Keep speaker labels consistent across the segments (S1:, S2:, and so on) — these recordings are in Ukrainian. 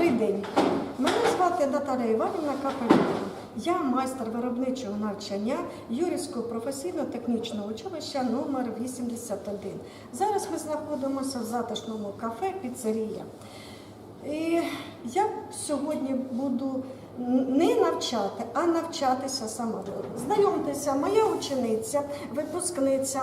S1: Добрий день. Мене звати Наталя Іванівна Капелюна. Я майстер виробничого навчання Юрівського професійно-технічного училища номер 81. Зараз ми знаходимося в затишному кафе Піцерія. І я сьогодні буду не навчати, а навчатися сама. Знайомтеся, моя учениця, випускниця,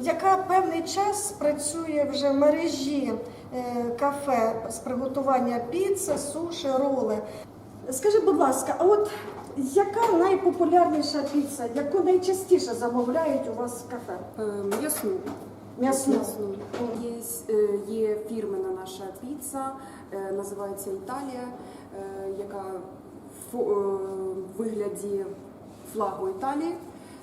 S1: яка певний час працює вже в мережі е, кафе з приготування піци, суші, роли. Скажи, будь ласка, а от яка найпопулярніша піца, яку найчастіше замовляють у вас в кафе?
S2: Е, М'ясну.
S1: М'ясну.
S2: Є, е, є фірмена наша піца, е, називається Італія, е, яка е, в вигляді флагу Італії.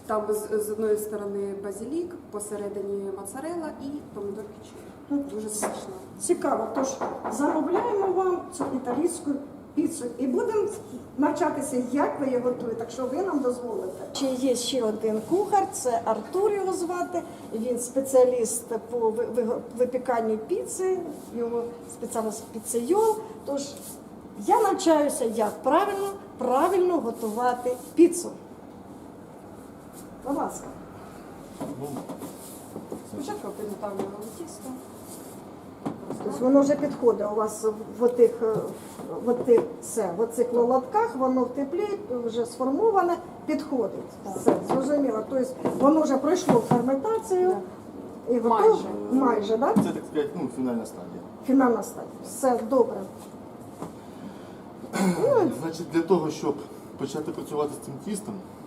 S2: Там з, з одної сторони базилік, посередині моцарелла і помідор кічері. Дуже смачно.
S1: Цікаво, тож замовляємо вам цю італійську піцу і будемо навчатися, як ви її готуєте, так що ви нам дозволите. Ще є ще один кухар, це Артур його звати. Він спеціаліст по ви- ви- випіканню піци, його спеціальність піцейол. Тож я навчаюся, як правильно, правильно готувати піцу. Будь ласка.
S2: Спочатку підготовлюємо тісто.
S1: Тобто воно вже підходить у вас в отих, е, в отих, все, в оцих лолотках, воно в теплі, вже сформоване, підходить. Все, зрозуміло. Тобто воно вже пройшло ферментацію і готово.
S2: Майже.
S1: Майже, да?
S3: Це, так сказати, ну, фінальна стадія.
S1: Фінальна стадія. Все добре. Ну,
S3: Значить, для того, щоб почати працювати з цим тістом, е,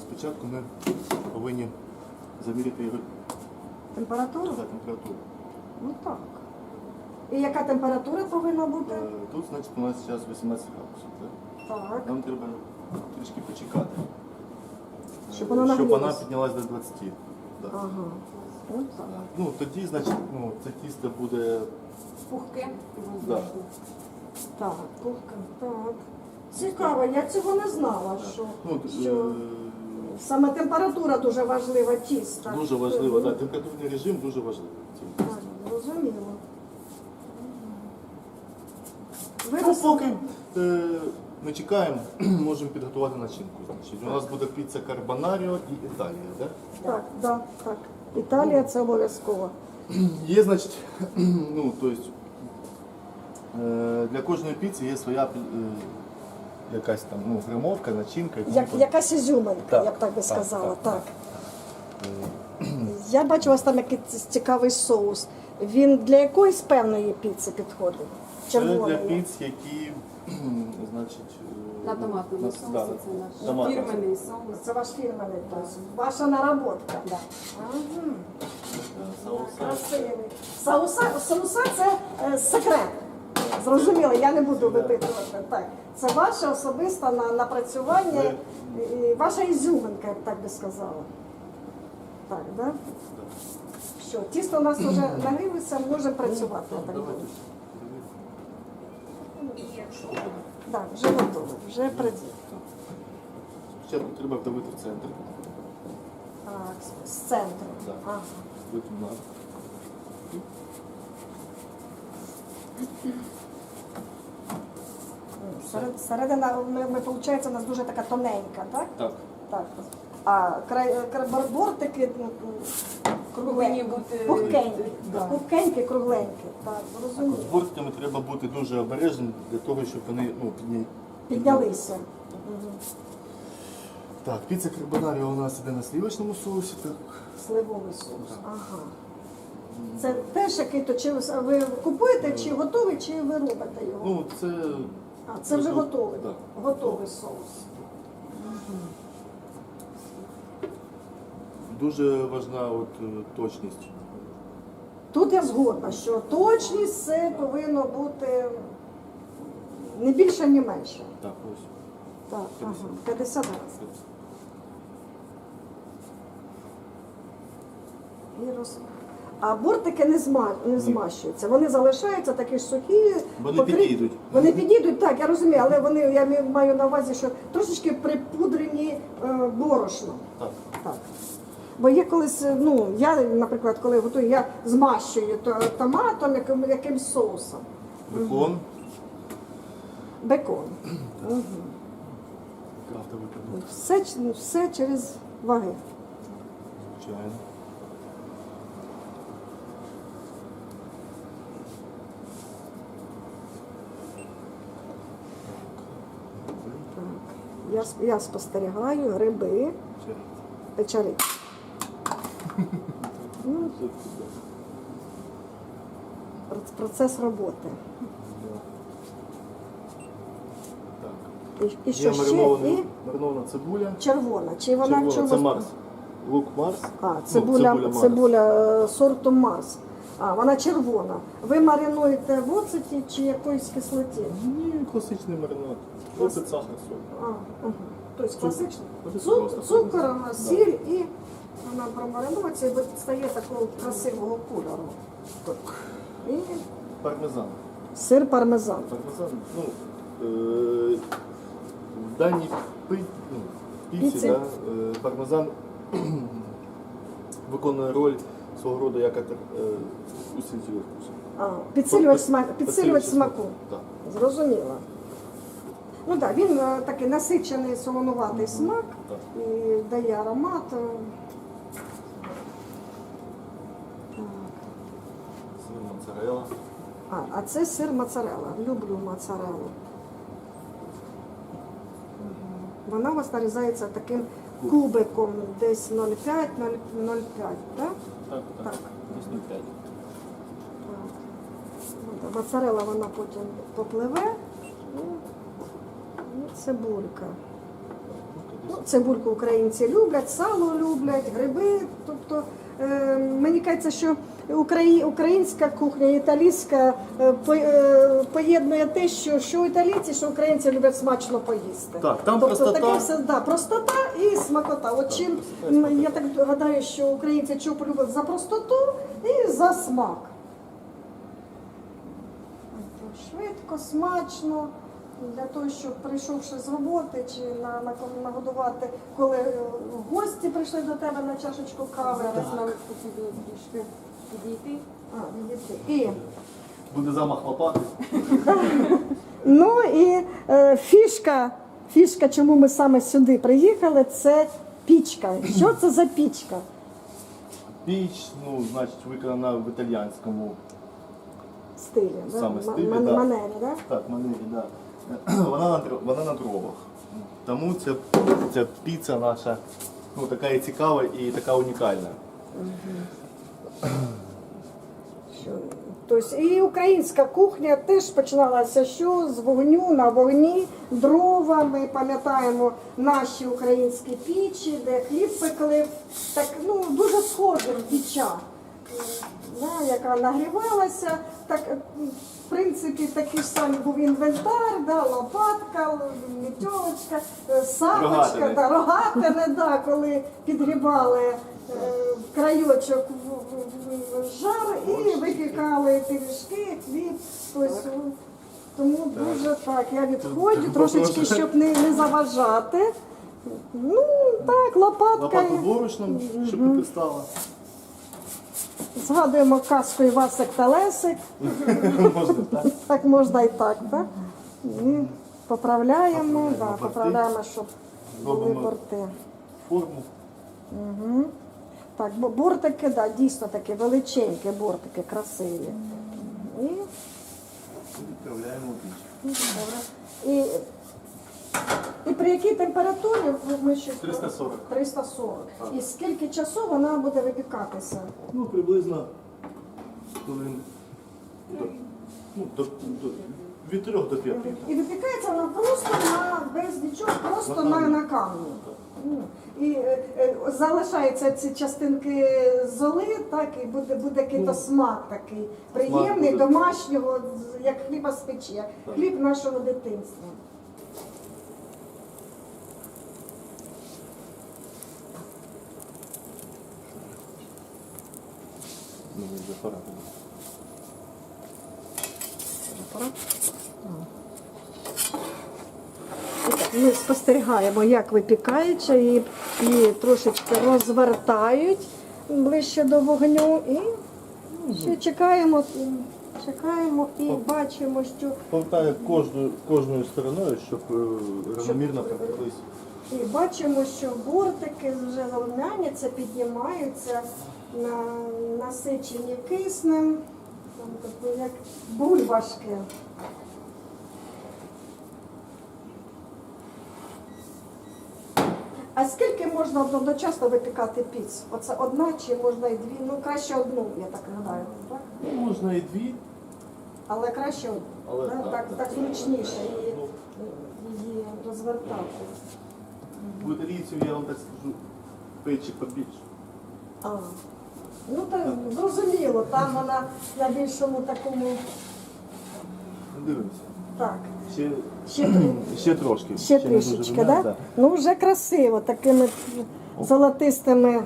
S3: спочатку ми повинні заміряти його
S1: температура?
S3: за температуру.
S1: Ну так. І яка температура повинна бути?
S3: Е, Тут, значить, у нас зараз 18 градусів. так?
S1: Так.
S3: Нам треба трішки почекати,
S1: Щоб
S3: вона
S1: нагрілося.
S3: піднялась до 20. Да.
S1: Ага. Ось так.
S3: Ну, тоді, значить, ну, це тісто буде
S2: Пухке
S3: Да.
S1: Так, кухка. Так. Цікаво, я цього не знала, що,
S3: ну,
S1: що
S3: е,
S1: саме температура дуже важлива тіста.
S3: дуже важливо, да, температурний режим дуже важливий. в цьому
S1: Так, зрозуміло. Ви
S3: Ну, поки е, ми чекаємо, можемо підготувати начинку. Значить, у нас буде піца карбонаріо і Італія. Да?
S1: Так, да, так. Італія це обов'язково.
S3: Є, значить, ну, то есть, е, для кожної піци є своя е, якась там ну, гримовка, начинка. і
S1: Як,
S3: подібне.
S1: якась ізюминка,
S3: Так,
S1: я б так би
S3: так,
S1: сказала.
S3: так,
S1: Так, Я бачу у вас там якийсь цікавий соус. Він для якоїсь певної піци підходить?
S3: Це для
S1: Червоної.
S3: піц, які, значить, е,
S2: На томатному
S3: на-
S2: соусі
S3: да,
S2: це наш
S3: томатний
S2: фірменний соус.
S1: Це ваш фірменний, тобто ваша наработка.
S2: Да.
S1: Ага.
S3: соус.
S1: Красивий. Соуса, соуса це е, секрет. Зрозуміло, я не буду випитувати. Так. Це ваше особисте на, напрацювання, і ваша ізюминка, я б так би сказала. Так, да? Що, тісто у нас вже нагрілося, можемо працювати. я так думаю. Так, вже готове, вже працює.
S3: Спочатку треба вдавити в центр.
S1: Так, з- з центру.
S3: Так.
S1: Ага.
S3: Потім на.
S1: Серед- Середина, ми, ми, виходить, у нас дуже така тоненька, так?
S3: Так.
S1: Так. А край, край бортики ну,
S2: Повинні бути,
S1: пухкенькі,
S2: да.
S1: пухкенькі, кругленькі. Так, зрозуміло.
S3: З бортиками треба бути дуже обережним для того, щоб вони ну, підня...
S1: Піднялися.
S3: Так, піца карбонаріо у нас іде на сливочному соусі. Так.
S1: Сливовий соус. Ага. Це теж який то чи ви купуєте, чи готовий, чи ви робите його?
S3: Ну, це.
S1: А, це вже готовий.
S3: Так.
S1: Готовий соус.
S3: Дуже важна от, е, точність.
S1: Тут я згодна, що точність це повинно бути не більше, ні менше.
S3: Так, ось.
S1: Так, ага, 50 разів. І роз... А бортики не, зма... не змащуються, вони залишаються такі ж сухі.
S3: Вони підійдуть.
S1: Вони підійдуть, так, я розумію, але вони, я маю на увазі, що трошечки припудрені е, борошном.
S3: Так.
S1: Так. Бо є колись, е, ну, я, наприклад, коли готую, я змащую томатом, яким, якимсь соусом.
S3: бекон.
S1: Бекон. Угу.
S3: Крафтовий продукт,
S1: Все, все через ваги.
S3: звичайно.
S1: Я, я спостерігаю гриби, печалі. Ну, процес роботи.
S3: Так.
S1: І, і що
S3: Є
S1: ще? І
S3: маринована цибуля.
S1: червона. Чи вона
S3: Червона, це Марс. Лук Марс.
S1: А,
S3: Ну,
S1: цибуля, цибуля е, сорту Марс. А, вона червона. Ви маринуєте в оцеті чи якоїсь кислоті?
S3: Ні, класичний маринад. Оцет, сахар, соль.
S1: А, угу. Тобто класично.
S3: Просто
S1: Цук,
S3: просто
S1: цукор,
S3: Да.
S1: сіль і вона промаринується і стає такого красивого кольору.
S3: Так.
S1: І
S3: Пармезан.
S1: сир пармезан.
S3: Пармезан, ну, е, в даній пи, ну, піці,
S1: Піці.
S3: Да, е, пармезан виконує роль свого роду як атер, е, усилитель вкусу.
S1: А, підсилювач,
S3: Під-
S1: смак, підсилювач смаку.
S3: Так.
S1: Зрозуміло. Ну так, він е, такий насичений солонуватий смак
S3: Так.
S1: і дає аромат. е. Так.
S3: Сир моцарелла.
S1: А, а це сир моцарелла. Люблю моцареллу. Вона у вас нарізається таким кубиком, десь 0,5-0,5, так?
S3: Так,
S1: Так.
S3: так. Десь 0,5.
S1: Ну, та вона потім попливе. Ну, цибулька. Ну, цибульку українці люблять, сало люблять, гриби. Тобто е, мені кажеться, що українська кухня, італійська е, по- е, поєднує те, що, що італійці, що українці люблять смачно поїсти.
S3: Так, там
S1: тобто,
S3: простота.
S1: Таке все, да, простота і смакота. От чим м, я так гадаю, що українці чого полюбили за простоту і за смак. Швидко, смачно, для того, щоб прийшовши з роботи чи на, на, нагодувати, коли е, гості прийшли до тебе на чашечку кави.
S2: Зараз нам потрібно трішки підійти.
S1: А, відійти. І,
S3: Буде замах лопати.
S1: ну і е, фішка, фішка, чому ми саме сюди приїхали, це пічка. Що це за пічка?
S3: Піч, ну, значить, виконана в італіянському
S1: Стилі, да?
S3: Саме стилі,
S1: ман-
S3: да.
S1: манері, да?
S3: Так, манері, да. Вона на, вона на дровах. Тому ця, ця піца наша ну, така і цікава і така унікальна.
S1: Тобто і українська кухня теж починалася що з вогню на вогні, дрова. Ми пам'ятаємо наші українські пічі, де хліб пекли. Так ну дуже схоже в піча, да, яка нагрівалася. Так, в принципі, такий ж самий був інвентар, да, лопатка, мітьовочка, е, сапочка,
S3: Рогатини.
S1: да, рогатини, да, коли підгрібали е, в крайочок жар і випікали пиріжки, хліб. Ну, тому дуже так, я відходжу трошечки, щоб не, не заважати. Ну, так, лопатка.
S3: Лопату борошном, щоб не пристала.
S1: Згадуємо казку Івасик та Лесик.
S3: Можна так.
S1: Так можна і так, так? І поправляємо, да,
S3: борти.
S1: поправляємо, щоб були
S3: Робимо.
S1: борти.
S3: Форму.
S1: Угу. Так, бо бортики, да, дійсно такі величенькі бортики, красиві. І,
S3: відправляємо в піч.
S1: добре. І, і при якій температурі ми ще
S3: 340.
S1: 340.
S3: Так.
S1: І скільки часу вона буде випікатися?
S3: Ну, приблизно хвилин до, ну, до, до, від 3 до 5.
S1: І випікається вона просто на без нічого, просто
S3: На
S1: на, на камні. Ну, І е, е, залишаються ці частинки золи, так і буде, буде якийсь
S3: Ну,
S1: смак такий приємний,
S3: буде.
S1: домашнього, як хліба з печі, хліб нашого дитинства.
S3: Ну, вже пора.
S1: І так, Ми спостерігаємо, як випікається, і трошечки розвертають ближче до вогню. І ще чекаємо, чекаємо і бачимо, що
S3: Повертає кожною, кожною стороною, щоб е, рівномірно пропеклись.
S1: І бачимо, що бортики вже рум'яняться, піднімаються на насичені киснем, там, як бульбашки. А скільки можна одночасно випікати піц? Оце одна чи можна і дві? Ну краще одну, я так гадаю, так?
S3: Ну, можна і дві,
S1: Але краще одну.
S3: Але
S1: да?
S3: так,
S1: так,
S3: так.
S1: зручніше її, її розвертати.
S3: у італійців, я вам так скажу, печі побільше.
S1: А, ну так зрозуміло, там вона на більшому такому.
S3: Ну, Дивимося.
S1: Так,
S3: Ще,
S1: ще,
S3: ще трошки.
S1: ще
S3: не дуже
S1: трішечки,
S3: румяна,
S1: да? Ну вже красиво, такими золотистими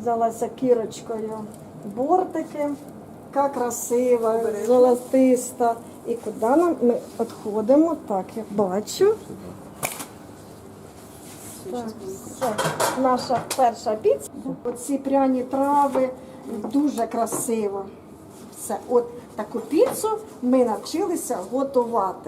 S1: взялася кірочкою бортики. Яка красива, золотиста. І куди нам ми відходимо? Так, я бачу. Так, все. Наша перша піца. Оці пряні трави дуже красиво. Все. От таку піцу ми навчилися готувати.